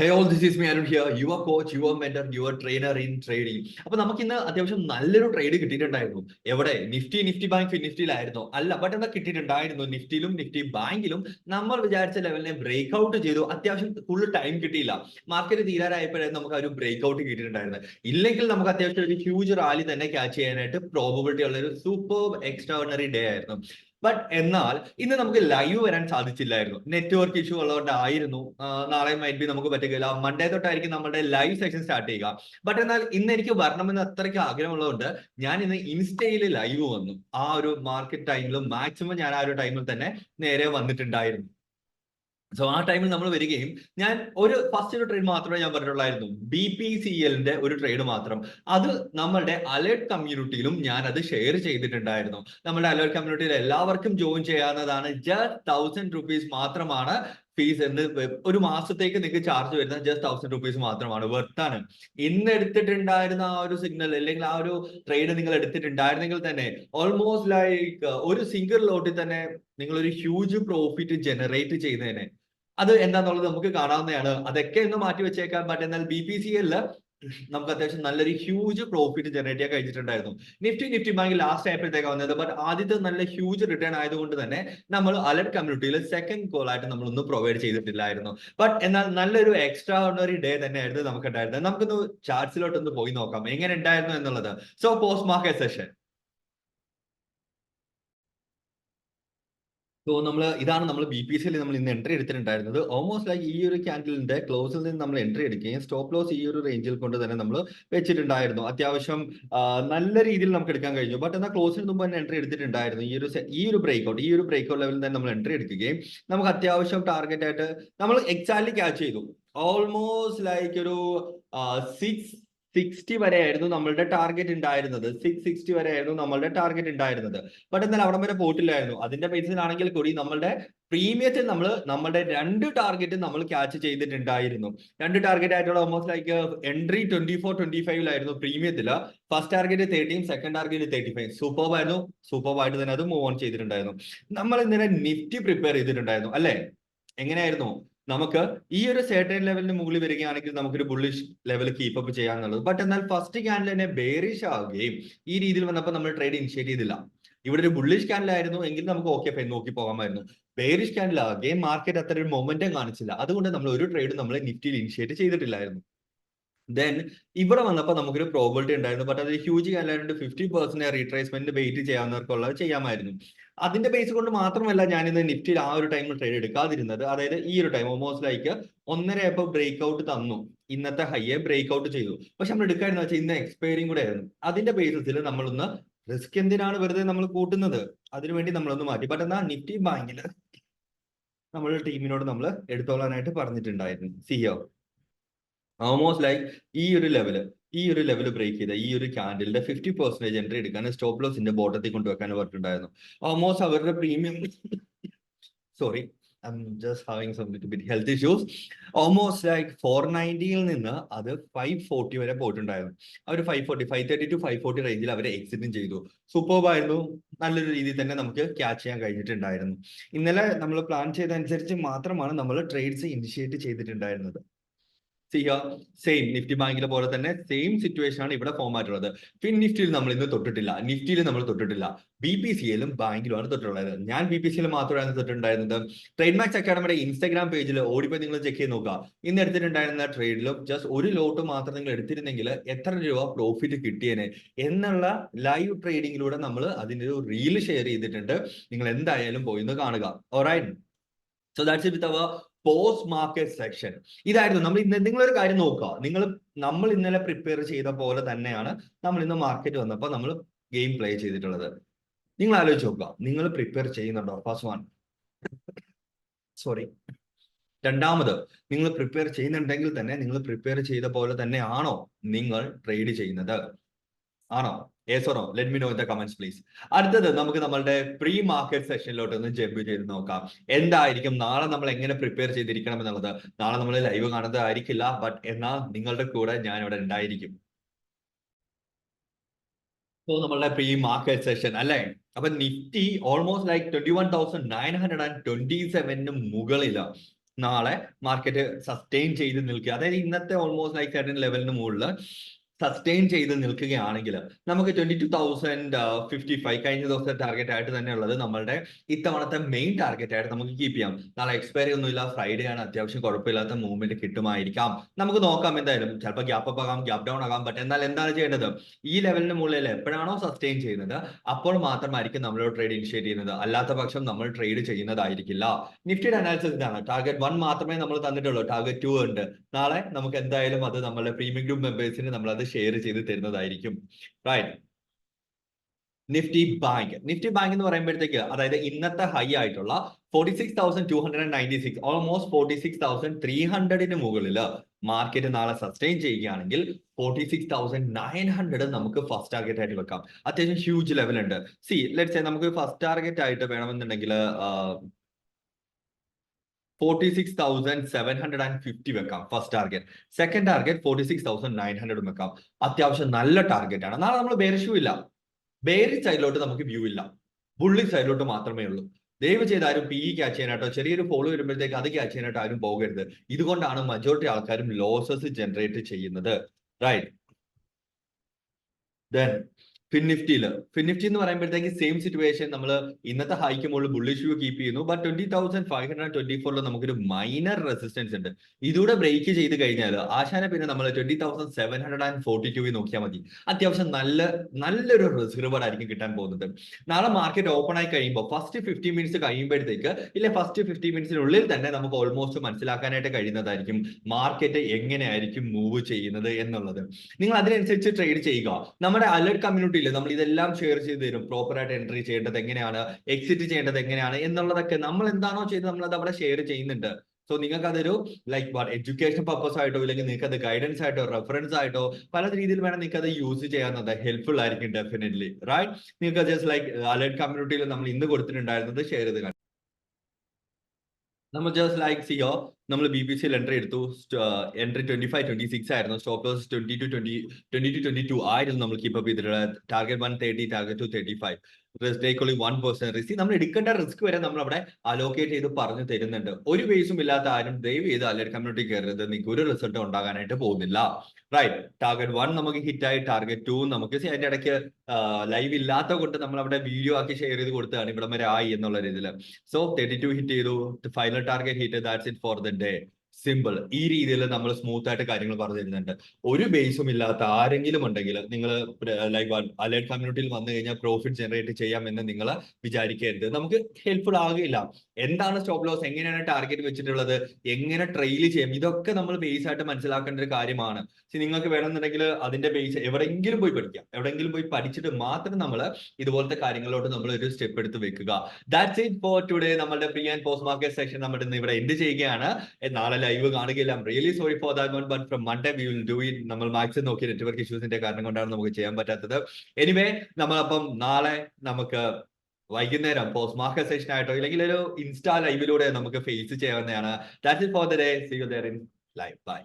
Hey all this is me Arun here your coach your mentor your trainer in trading അപ്പൊ നമുക്ക് ഇന്ന് അത്യാവശ്യം നല്ലൊരു ട്രേഡ് കിട്ടിയിട്ടുണ്ടായിരുന്നു. എവിടെ? നിഫ്റ്റി നിഫ്റ്റി ബാങ്ക് നിഫ്റ്റിയിലായിരുന്നു അല്ല ബട്ട് എന്താ കിട്ടിയിട്ടുണ്ടായിരുന്നു? നിഫ്റ്റിയിലും നിഫ്റ്റി ബാങ്കിലും നമ്മൾ വിചാരിച്ച ലെവലിനെ ബ്രേക്ക് ഔട്ട് ചെയ്തു. അത്യാവശ്യം ഫുൾ ടൈം കിട്ടിയില്ല. മാർക്കറ്റ് തീരാറായപ്പോഴായിരുന്നു നമുക്ക് ആ ഒരു ബ്രേക്ക് ഔട്ട് കിട്ടിയിട്ടുണ്ടായിരുന്നത്. ഇല്ലെങ്കിൽ നമുക്ക് അത്യാവശ്യം ഒരു ഹ്യൂജ് റാലി തന്നെ ക്യാച്ച് ചെയ്യാനായിട്ട് പ്രോബിലിറ്റി ഉള്ള ഒരു സൂപ്പർ എക്സ്ട്രാordinary ഡേ ആയിരുന്നു. ബട്ട് എന്നാൽ ഇന്ന് നമുക്ക് ലൈവ് വരാൻ സാധിച്ചില്ലായിരുന്നു. Network issue ഉള്ളതുകൊണ്ടായിരുന്നു. നാളെ മൈറ്റ് ബി നമുക്ക് പറ്റുകയില്ല. മൺഡേ തൊട്ടായിരിക്കും നമ്മുടെ ലൈവ് സെഷൻ സ്റ്റാർട്ട് ചെയ്യുക. ബട്ട് എന്നാൽ ഇന്ന് എനിക്ക് വരണമെന്ന് അത്രയ്ക്ക് ആഗ്രഹമുള്ളതുകൊണ്ട് ഞാൻ ഇന്ന് ഇൻസ്റ്റയിൽ ലൈവ് വന്നു. ആ ഒരു മാർക്കറ്റ് ടൈമിലും മാക്സിമം ഞാൻ ആ ഒരു ടൈമിൽ തന്നെ നേരെ വന്നിട്ടുണ്ടായിരുന്നു. സോ ആ ടൈമിൽ നമ്മൾ വരികയും ഞാൻ ഒരു ഫസ്റ്റ് ഒരു ട്രേഡ് മാത്രമേ ഞാൻ പറഞ്ഞിട്ടുള്ളായിരുന്നു. ബി പി സി എല്ലിന്റെ ഒരു ട്രേഡ് മാത്രം. അത് നമ്മളുടെ അലേർട്ട് കമ്മ്യൂണിറ്റിയിലും ഞാൻ അത് ഷെയർ ചെയ്തിട്ടുണ്ടായിരുന്നു. നമ്മുടെ അലേർട്ട് കമ്മ്യൂണിറ്റിയിൽ എല്ലാവർക്കും ജോയിൻ ചെയ്യാവുന്നതാണ് ജസ്റ്റ് തൗസൻഡ് റുപ്പീസ് മാത്രമാണ് ഫീസ് എന്ന് ഒരു മാസത്തേക്ക് നിങ്ങൾക്ക് ചാർജ് വരുന്നത് ജസ്റ്റ് തൗസൻഡ് റുപ്പീസ് മാത്രമാണ് വെർത്താണ് ഇന്ന് എടുത്തിട്ടുണ്ടായിരുന്ന ആ ഒരു സിഗ്നൽ അല്ലെങ്കിൽ ആ ഒരു ട്രേഡ് നിങ്ങൾ എടുത്തിട്ടുണ്ടായിരുന്നെങ്കിൽ തന്നെ ഓൾമോസ്റ്റ് ലൈക്ക് ഒരു സിംഗിൾ ലോട്ടിൽ തന്നെ നിങ്ങൾ ഒരു ഹ്യൂജ് പ്രോഫിറ്റ് ജനറേറ്റ് ചെയ്യുന്നതിന് അത് എന്താന്നുള്ളത് നമുക്ക് കാണാവുന്നതാണ്. അതൊക്കെ ഒന്ന് മാറ്റി വെച്ചേക്കാൻ പറ്റും എന്നാൽ ബി പി സി എല്ലിൽ നമുക്ക് അത്യാവശ്യം നല്ലൊരു ഹ്യൂജ് പ്രോഫിറ്റ് ജനറേറ്റ് ചെയ്യാൻ കഴിഞ്ഞിട്ടുണ്ടായിരുന്നു. നിഫ്റ്റി നിഫ്റ്റി ബാങ്ക് ലാസ്റ്റ് ആയപ്പോഴത്തേക്കാണ് വന്നത്. ബട്ട് ആദ്യത്തെ നല്ല ഹ്യൂജ് റിട്ടേൺ ആയതുകൊണ്ട് തന്നെ നമ്മൾ അലർട്ട് കമ്മ്യൂണിറ്റിയിൽ സെക്കൻഡ് കോൾ ആയിട്ട് നമ്മളൊന്നും പ്രൊവൈഡ് ചെയ്തിട്ടില്ലായിരുന്നു. ബട്ട് എന്നാൽ നല്ലൊരു എക്സ്ട്രാ ഓർഡിനറി ഡേ തന്നെ തന്നെയായിരുന്നു നമുക്ക് ഉണ്ടായിരുന്നത് നമുക്കൊന്ന് ചാർട്സിലോട്ടൊന്ന് പോയി നോക്കാം. എങ്ങനെ ഉണ്ടായിരുന്നു എന്നുള്ളത്. So post market session so നമ്മൾ ഇതാണ് നമ്മൾ ബി പി സിയിൽ നമ്മൾ ഇന്ന് എൻട്രി എടുത്തിട്ടുണ്ടായിരുന്നത്. ഓൾമോസ്റ്റ് ലൈക്ക് ഈ ഒരു ക്യാൻഡിലിന്റെ ക്ലോസിൽ നിന്ന് നമ്മൾ എൻട്രി എടുക്കുകയും സ്റ്റോപ്പ് ലോസ് ഈ ഒരു റേഞ്ചിൽ കൊണ്ട് തന്നെ നമ്മൾ വെച്ചിട്ടുണ്ടായിരുന്നു. അത്യാവശ്യം നല്ല രീതിയിൽ നമുക്ക് എടുക്കാൻ കഴിഞ്ഞു. ബട്ട് എന്നാൽ ക്ലോസിന് മുമ്പ് തന്നെ എൻട്രി എടുത്തിട്ടുണ്ടായിരുന്നു. ഈ ഒരു ഈ ഒരു ബ്രേക്ക് ഔട്ട് ഈ ഒരു ബ്രേക്ക് ഔട്ട് ലെവലിൽ തന്നെ നമ്മൾ എൻട്രി എടുക്കുകയും നമുക്ക് അത്യാവശ്യം ടാർഗറ്റ് ആയിട്ട് നമ്മൾ എക്സാക്ട്ലി ക്യാച്ച് ചെയ്തു. ഓൾമോസ്റ്റ് ലൈക്ക് ഒരു സിക്സ് സിക്സ്റ്റി വരെ ആയിരുന്നു നമ്മളുടെ ടാർഗറ്റ് ഉണ്ടായിരുന്നത്. സിക്സ് സിക്സ്റ്റി വരെ ആയിരുന്നു നമ്മളുടെ ടാർഗറ്റ് ഉണ്ടായിരുന്നത്. ബട്ട് എന്നാൽ അവിടം വരെ പോയിട്ടില്ലായിരുന്നു. അതിന്റെ ബേസിലാണെങ്കിൽ കൂടി നമ്മളുടെ പ്രീമിയത്തിൽ നമ്മൾ നമ്മുടെ രണ്ട് ടാർഗറ്റ് നമ്മൾ ക്യാച്ച് ചെയ്തിട്ടുണ്ടായിരുന്നു. രണ്ട് ടാർഗറ്റ് ആയിട്ടുള്ള almost like entry twenty four twenty ഫൈവിലായിരുന്നു പ്രീമിയത്തിൽ first target thirteen second target thirty five super ആയിരുന്നു. സൂപ്പർ ആയിട്ട് തന്നെ അത് മൂവ് ഓൺ ചെയ്തിട്ടുണ്ടായിരുന്നു. നമ്മൾ ഇന്നലെ നിഫ്റ്റി പ്രിപ്പയർ ചെയ്തിട്ടുണ്ടായിരുന്നു. അല്ലെ? എങ്ങനെയായിരുന്നു? നമുക്ക് ഈ ഒരു സേർട്ടൻ ലെവലിന് മുകളിൽ വരികയാണെങ്കിൽ നമുക്കൊരു ബുള്ളിഷ് ലെവൽ കീപ്പ് അപ്പ് ചെയ്യാന്നുള്ളത്. ബട്ട് എന്നാൽ ഫസ്റ്റ് ക്യാൻഡിൽ തന്നെ ബേറിഷ് ആവുകയും ഈ രീതിയിൽ വന്നപ്പോൾ നമ്മൾ ട്രേഡ് ഇനിഷ്യേറ്റ് ചെയ്തില്ല. ഇവിടെ ഒരു ബുള്ളിഷ് ക്യാൻഡിലായിരുന്നു എങ്കിൽ നമുക്ക് ഓക്കെ ഫൈൻ നോക്കി പോകാമായിരുന്നു. ബേറിഷ് ക്യാൻഡിലാവുകയും മാർക്കറ്റ് അത്ര ഒരു മൊമെന്റം കാണിച്ചില്ല. അതുകൊണ്ട് നമ്മൾ ഒരു ട്രേഡ് നമ്മൾ നിഫ്റ്റിയിൽ ഇനിഷ്യേറ്റ് ചെയ്തിട്ടില്ലായിരുന്നു. ദെൻ ഇവിടെ വന്നപ്പോൾ നമുക്കൊരു പ്രോബിലിറ്റി ഉണ്ടായിരുന്നു. ബട്ട് അത് ഹ്യൂജ് കാലായിട്ട് ഫിഫ്റ്റി പെർസെന്റ് റീട്രേസ്മെന്റ് വെയിറ്റ് ചെയ്യാവുന്നവർക്കുള്ളത് ചെയ്യാമായിരുന്നു. അതിന്റെ ബേസ് കൊണ്ട് മാത്രമല്ല ഞാൻ ഇന്ന് നിഫ്റ്റിയിൽ ആ ഒരു ടൈമിൽ ട്രേഡ് എടുക്കാതിരുന്നത്. അതായത് ഈ ഒരു ടൈം ഓൾമോസ്റ്റ് ലൈക്ക് ഒന്നര ആയപ്പോൾ ബ്രേക്ക് ഔട്ട് തന്നു. ഇന്നത്തെ ഹൈയെ ബ്രേക്ക് ഔട്ട് ചെയ്തു. പക്ഷെ നമ്മൾ എടുക്കാമെന്ന് വെച്ചാൽ ഇന്ന് എക്സ്പയറിംഗ് കൂടെ ആയിരുന്നു. അതിന്റെ ബേസിസിൽ നമ്മളൊന്ന് റിസ്ക് എന്തിനാണ് വെറുതെ നമ്മൾ കൂട്ടുന്നത്? അതിനുവേണ്ടി നമ്മളൊന്ന് മാറ്റി. ബട്ട് എന്നാൽ നിഫ്റ്റി ബാങ്കിൽ നമ്മൾ ടീമിനോട് നമ്മൾ എടുത്തോളാനായിട്ട് പറഞ്ഞിട്ടുണ്ടായിരുന്നു. സിയോ ഓൾമോസ്റ്റ് ലൈക്ക് ഈ ഒരു ലെവൽ ഈ ഒരു ലെവൽ ബ്രേക്ക് ചെയ്ത ഈ ഒരു ക്യാൻഡലിന്റെ ഫിഫ്റ്റി പെർസെന്റേജ് എൻട്രി എടുക്കാൻ സ്റ്റോപ്പ് ലോസിന്റെ ബോട്ടത്തിൽ കൊണ്ടുവെക്കാൻ പറഞ്ഞിട്ടുണ്ടായിരുന്നു. ഓൾമോസ്റ്റ് അവരുടെ premium sorry health issues almost like four നയന്റിയിൽ നിന്ന് അത് ഫൈവ് ഫോർട്ടി വരെ പോയിട്ടുണ്ടായിരുന്നു. അവർ five forty five thirty two five forty റേഞ്ചിൽ അവർ എക്സിറ്റും ചെയ്തു. സൂപ്പർബ് ആയിരുന്നു. നല്ലൊരു രീതിയിൽ തന്നെ നമുക്ക് ക്യാച്ച് ചെയ്യാൻ കഴിഞ്ഞിട്ടുണ്ടായിരുന്നു. ഇന്നലെ നമ്മൾ പ്ലാൻ ചെയ്തതനുസരിച്ച് മാത്രമാണ് നമ്മൾ ട്രേഡ്സ് ഇനിഷ്യേറ്റ് ചെയ്തിട്ടുണ്ടായിരുന്നത്. സെയിം നിഫ്റ്റി ബാങ്കിലെ പോലെ തന്നെ സെയിം സിറ്റുവേഷൻ ആണ് ഇവിടെ ഫോം ആയിട്ടുള്ളത്. ഫിൻ നിഫ്റ്റിയിൽ നമ്മൾ ഇന്ന് തൊട്ടിട്ടില്ല. നിഫ്റ്റിയിൽ നമ്മൾ തൊട്ടിട്ടില്ല. ബി പി സി എല്ലും ബാങ്കിലുമാണ് തൊട്ടിട്ടുള്ളത്. ഞാൻ ബി പി സിയിൽ മാത്രമാണ് തൊട്ടിട്ടുണ്ടായിരുന്നത്. ട്രേഡ് മാക്സ് അക്കാഡമിയുടെ ഇൻസ്റ്റാഗ്രാം പേജിൽ ഓടിപ്പോയി നിങ്ങൾ ചെക്ക് ചെയ്ത് നോക്കുക. ഇന്ന് എടുത്തിട്ടുണ്ടായിരുന്ന ട്രേഡിലും ജസ്റ്റ് ഒരു ലോട്ട് മാത്രം നിങ്ങൾ എടുത്തിരുന്നെങ്കിൽ എത്ര രൂപ പ്രോഫിറ്റ് കിട്ടിയേനെ എന്നുള്ള ലൈവ് ട്രേഡിങ്ങിലൂടെ നമ്മൾ അതിന്റെ ഒരു റീൽ ഷെയർ ചെയ്തിട്ടുണ്ട്. നിങ്ങൾ എന്തായാലും പോയി ഒന്ന് കാണുക. Alright so that's with our post market section ഇതായിരുന്നു. നമ്മൾ ഇന്ന് നിങ്ങളൊരു കാര്യം നോക്കുക. നിങ്ങൾ നമ്മൾ ഇന്നലെ പ്രിപ്പയർ ചെയ്ത പോലെ തന്നെയാണ് നമ്മൾ ഇന്ന് മാർക്കറ്റ് വന്നപ്പോൾ നമ്മൾ ഗെയിം പ്ലേ ചെയ്തിട്ടുള്ളത്. നിങ്ങൾ ആലോചിച്ച് നോക്കുക. നിങ്ങൾ പ്രിപ്പയർ ചെയ്യുന്നുണ്ടോ? ഫസ്റ്റ് വൺ സോറി രണ്ടാമത് നിങ്ങൾ പ്രിപ്പയർ ചെയ്യുന്നുണ്ടെങ്കിൽ തന്നെ നിങ്ങൾ പ്രിപ്പയർ ചെയ്ത പോലെ തന്നെയാണോ നിങ്ങൾ ട്രേഡ് ചെയ്യുന്നത്? ആണോ? Yes let me know in the comments please അടുത്തത് നമുക്ക് നമ്മളുടെ പ്രീ മാർക്കറ്റ് സെഷനിലോട്ട് ഒന്ന് ജമ്പ് ചെയ്ത് നോക്കാം. എന്തായിരിക്കും? നാളെ നമ്മൾ എങ്ങനെ പ്രിപ്പയർ ചെയ്തിരിക്കണം എന്നുള്ളത്. നാളെ നമ്മൾ ലൈവ് കാണുന്നതായിരിക്കില്ല ബട്ട് എന്നാൽ നിങ്ങളുടെ കൂടെ ഞാൻ ഇവിടെ ഉണ്ടായിരിക്കും. സോ നമ്മളുടെ പ്രീ മാർക്കറ്റ് സെഷൻ അല്ലേ? അപ്പൊ Nifty almost like twenty one thousand nine hundred and twenty സെവനിന് മുകളിലാണ് നാളെ മാർക്കറ്റ് സസ്റ്റെയിൻ ചെയ്ത് നിൽക്കുക. അതായത് ഇന്നത്തെ ഓൾമോസ്റ്റ് ലൈക്ക് സർട്ടൻ ലെവലിന് മുകളിൽ സസ്റ്റെയിൻ ചെയ്ത് നിൽക്കുകയാണെങ്കിൽ നമുക്ക് twenty two thousand fifty five കഴിഞ്ഞ ദിവസത്തെ ടാർഗറ്റ് ആയിട്ട് തന്നെ ഉള്ളത് നമ്മളുടെ ഇത്തവണത്തെ മെയിൻ ടാർഗറ്റ് ആയിട്ട് നമുക്ക് കീപ്പ് ചെയ്യാം. നാളെ എക്സ്പയറി ഒന്നുമില്ല ഫ്രൈഡേ ആണ് അത്യാവശ്യം കുഴപ്പമില്ലാത്ത മൂവ്മെന്റ് കിട്ടുമായിരിക്കാം. നമുക്ക് നോക്കാം എന്തായാലും. ചിലപ്പോൾ ഗ്യാപ്പ് അപ്പ് ആകാം ഗ്യാപ്പ് ഡൗൺ ആകാം ബട്ട് എന്നാൽ എന്താണ് ചെയ്യേണ്ടത്? ഈ ലെവലിന് മുകളിൽ എപ്പോഴാണോ സസ്റ്റെയിൻ ചെയ്യുന്നത് അപ്പോൾ മാത്രമായിരിക്കും നമ്മൾ ട്രേഡ് ഇനിഷ്യേറ്റ് ചെയ്യുന്നത്. അല്ലാത്ത പക്ഷം നമ്മൾ ട്രേഡ് ചെയ്യുന്നതായിരിക്കില്ല. നിഫ്റ്റിയുടെ അനാലിസിസ് ഇതാണ്. ടാർഗറ്റ് വൺ മാത്രമേ നമ്മൾ തന്നിട്ടുള്ളൂ. ടാർഗറ്റ് ടു ഉണ്ട്. നാളെ നമുക്ക് എന്തായാലും അത് നമ്മളുടെ പ്രീമിയം ഗ്രൂപ്പ് മെമ്പേഴ്സിന് നമ്മൾ അത് ഷെയർ ചെയ്ത് തരുന്നതായിരിക്കും. Right Nifty bank Nifty bank എന്ന് പറയുമ്പോഴത്തേക്ക് അതായത് ഇന്നത്തെ ഹൈ ആയിട്ടുള്ള forty six thousand two hundred and ninety six almost forty six thousand three ഹൺഡ്രഡിന് മുകളിൽ മാർക്കറ്റ് നാളെ സസ്റ്റെയിൻ ചെയ്യുകയാണെങ്കിൽ forty six thousand nine hundred നമുക്ക് ഫസ്റ്റ് ടാർഗറ്റ് ആയിട്ട് വെക്കാം. അത്യാവശ്യം ഹ്യൂജ് ലെവൽ ഉണ്ട്. സി ലെറ്റ്സ് നമുക്ക് ഫസ്റ്റ് ടാർഗറ്റ് ആയിട്ട് വേണമെന്നുണ്ടെങ്കിൽ ഫോർട്ടി ഫിഫ്റ്റി വെക്കാം first target second target forty six thousand nine വെക്കാം. അത്യാവശ്യം നല്ല ടാർഗറ്റ് ആണ്. നാളെ നമ്മൾ ബേരിഷ്യൂ ഇല്ല. ബേരി സൈഡിലോട്ട് നമുക്ക് വ്യൂ ഇല്ല. ബുള്ളി സൈഡിലോട്ട് മാത്രമേ ഉള്ളൂ. ദയവ് ചെയ്ത് ആരും പി ക്യാച്ച് ചെയ്യാനായിട്ടോ ചെറിയൊരു ഫോളോ വരുമ്പോഴത്തേക്ക് അത് ക്യാച്ച് ചെയ്യാനായിട്ട് ആരും പോകരുത്. ഇതുകൊണ്ടാണ് മജോറിറ്റി ആൾക്കാരും ലോസസ് ജനറേറ്റ് ചെയ്യുന്നത്. റൈറ്റ് ദെൻ ഫിൻ നിഫ്റ്റിയിൽ ഫിൻ നിഫ്റ്റി എന്ന് പറയുമ്പോഴത്തേക്ക് സെയിം സിറ്റുവേഷൻ നമ്മൾ ഇന്നത്തെ ഹൈക്ക് മുകളിൽ ബുള്ളിഷ് വ്യൂ കീപ്പ് ചെയ്യുന്നു. But twenty thousand five hundred twenty ഫോറിൽ നമുക്കൊരു മൈനർ റെസിസ്റ്റൻസ് ഉണ്ട്. ഇതൂടെ ബ്രേക്ക് ചെയ്ത് കഴിഞ്ഞാൽ ആശാന പിന്നെ നമ്മൾ twenty thousand seven hundred and forty two നോക്കിയാൽ മതി. അത്യാവശ്യം നല്ല നല്ലൊരു റിസർവ് ആയിരിക്കും കിട്ടാൻ പോകുന്നത്. നാളെ മാർക്കറ്റ് ഓപ്പൺ ആയി കഴിയുമ്പോൾ ഫസ്റ്റ് ഫിഫ്റ്റി മിനിറ്റ്സ് കഴിയുമ്പോഴത്തേക്ക് ഇല്ല ഫസ്റ്റ് ഫിഫ്റ്റി മിനിറ്റ്സിനുള്ളിൽ തന്നെ നമുക്ക് ഓൾമോസ്റ്റ് മനസ്സിലാക്കാനായിട്ട് കഴിയുന്നതായിരിക്കും മാർക്കറ്റ് എങ്ങനെയായിരിക്കും മൂവ് ചെയ്യുന്നത് എന്നുള്ളത്. നിങ്ങൾ അതിനനുസരിച്ച് ട്രേഡ് ചെയ്യുക. നമ്മുടെ അലർട്ട് കമ്മ്യൂണിറ്റിയിൽ നമ്മൾ ഇതെല്ലാം ഷെയർ ചെയ്ത് തരും. പ്രോപ്പർ ആയിട്ട് എൻട്രി ചെയ്യേണ്ടത് എങ്ങനെയാണ്? എക്സിറ്റ് ചെയ്യേണ്ടത് എങ്ങനെയാണ്? എന്നുള്ളതൊക്കെ നമ്മൾ എന്താണോ ചെയ്ത് നമ്മൾ അത് അവിടെ ഷെയർ ചെയ്യുന്നുണ്ട്. സോ നിങ്ങൾക്ക് അതൊരു ലൈക്ക് വാട്ട് എഡ്യൂക്കേഷൻ പർപ്പസ് ആയിട്ടോ ഇല്ലെങ്കിൽ നിങ്ങൾക്ക് അത് ഗൈഡൻസ് ആയിട്ടോ റെഫറൻസ് ആയിട്ടോ പല രീതിയിൽ വേണം നിങ്ങൾക്ക് അത് യൂസ് ചെയ്യാവുന്നത് ഹെൽപ്ഫുൾ ആയിരിക്കും ഡെഫിനറ്റ്ലി റൈറ്റ് നിങ്ങൾക്ക് ജസ്റ്റ് ലൈക്ക് അലേർട്ട് കമ്മ്യൂണിറ്റിയിൽ നമ്മൾ ഇന്ന് കൊടുത്തിട്ടുണ്ടായിരുന്നത് ഷെയർ ചെയ്ത് നമ്മൾ ജസ്റ്റ് ലൈക്ക് സിയോ നമ്മൾ ബി പി സിയിൽ എൻട്രി എടുത്തു. Entry twenty five twenty six ആയിരുന്നു. Stop loss twenty two twenty twenty two twenty two ആയിരുന്നു നമ്മൾ കീപ്പ് ചെയ്തിട്ടുള്ളത്. Target one thirty target two thirty five risk one percent risk നമ്മൾ എടുക്കേണ്ട റിസ്ക് വരെ നമ്മൾ അവിടെ അലോക്കേറ്റ് ചെയ്ത് പറഞ്ഞു തരുന്നുണ്ട്. ഒരു ബേസും ഇല്ലാത്ത ആരും ദയവ് ചെയ്ത് അല്ലെ കമ്മ്യൂണിറ്റി കയറരുത്. നിങ്ങൾക്ക് ഒരു റിസൾട്ട് ഉണ്ടാകാനായിട്ട് പോകുന്നില്ല. റൈറ്റ് ടാർഗറ്റ് വൺ നമുക്ക് ഹിറ്റ് ആയി. ടാർഗറ്റ് ടു നമുക്ക് അതിന്റെ ഇടയ്ക്ക് ലൈവ് ഇല്ലാത്ത കൊണ്ട് നമ്മൾ അവിടെ വീഡിയോ ആക്കി ഷെയർ ചെയ്ത് കൊടുത്തതാണ് ഇവിടെ വരെ ആയി എന്നുള്ള രീതിയിൽ സോ തേർട്ടി ടു ഹിറ്റ് ചെയ്തു. Final target hit that's it for the day simple ഈ രീതിയിൽ നമ്മൾ സ്മൂത്ത് ആയിട്ട് കാര്യങ്ങൾ പറഞ്ഞു തരുന്നുണ്ട്. ഒരു ബേസും ഇല്ലാത്ത ആരെങ്കിലും ഉണ്ടെങ്കിൽ നിങ്ങൾ ലൈക്ക് അലേർട്ട് കമ്മ്യൂണിറ്റിയിൽ വന്നു കഴിഞ്ഞാൽ പ്രോഫിറ്റ് ജനറേറ്റ് ചെയ്യാം എന്ന് നിങ്ങൾ വിചാരിക്കരുത്. നമുക്ക് ഹെൽപ്ഫുൾ ആകില്ല എന്താണ് സ്റ്റോപ്പ് ലോസ് എങ്ങനെയാണ് ടാർഗറ്റ് വെച്ചിട്ടുള്ളത്? എങ്ങനെ ട്രെയിൽ ചെയ്യാം? ഇതൊക്കെ നമ്മൾ ബേസ് ആയിട്ട് മനസ്സിലാക്കേണ്ട ഒരു കാര്യമാണ്. നിങ്ങൾക്ക് വേണമെന്നുണ്ടെങ്കിൽ അതിന്റെ ബേസ് എവിടെയെങ്കിലും പോയി പഠിക്കാം. എവിടെയെങ്കിലും പോയി പഠിച്ചിട്ട് മാത്രം നമ്മൾ ഇതുപോലത്തെ കാര്യങ്ങളിലോട്ട് നമ്മൾ ഒരു സ്റ്റെപ്പ് എടുത്ത് വെക്കുക. ദാറ്റ്സ് ഇറ്റ് ഫോർ ടുഡേ നമ്മുടെ pre and post market section നമ്മുടെ ഇന്ന് ഇവിടെ എന്ത് ചെയ്യുകയാണ്. നാളെ ലൈവ് കാണുകയില്ല. Really sorry for that but from Monday we will do in നമ്മൾ മാക്സിമം നോക്കി നെറ്റ്വർക്ക് ഇഷ്യൂസിന്റെ കാരണം കൊണ്ടാണ് നമുക്ക് ചെയ്യാൻ പറ്റാത്തത്. എനിവേ നമ്മളപ്പം നാളെ നമുക്ക് വൈകുന്നേരം പോസ്റ്റ് മാർക്കറ്റ് സെഷൻ ആയിട്ടോ ഇല്ലെങ്കിൽ ഒരു ഇൻസ്റ്റാ ലൈവിലൂടെ നമുക്ക് ഫേസ് ചെയ്യാവുന്നതാണ്. That is for the day see you there in live bye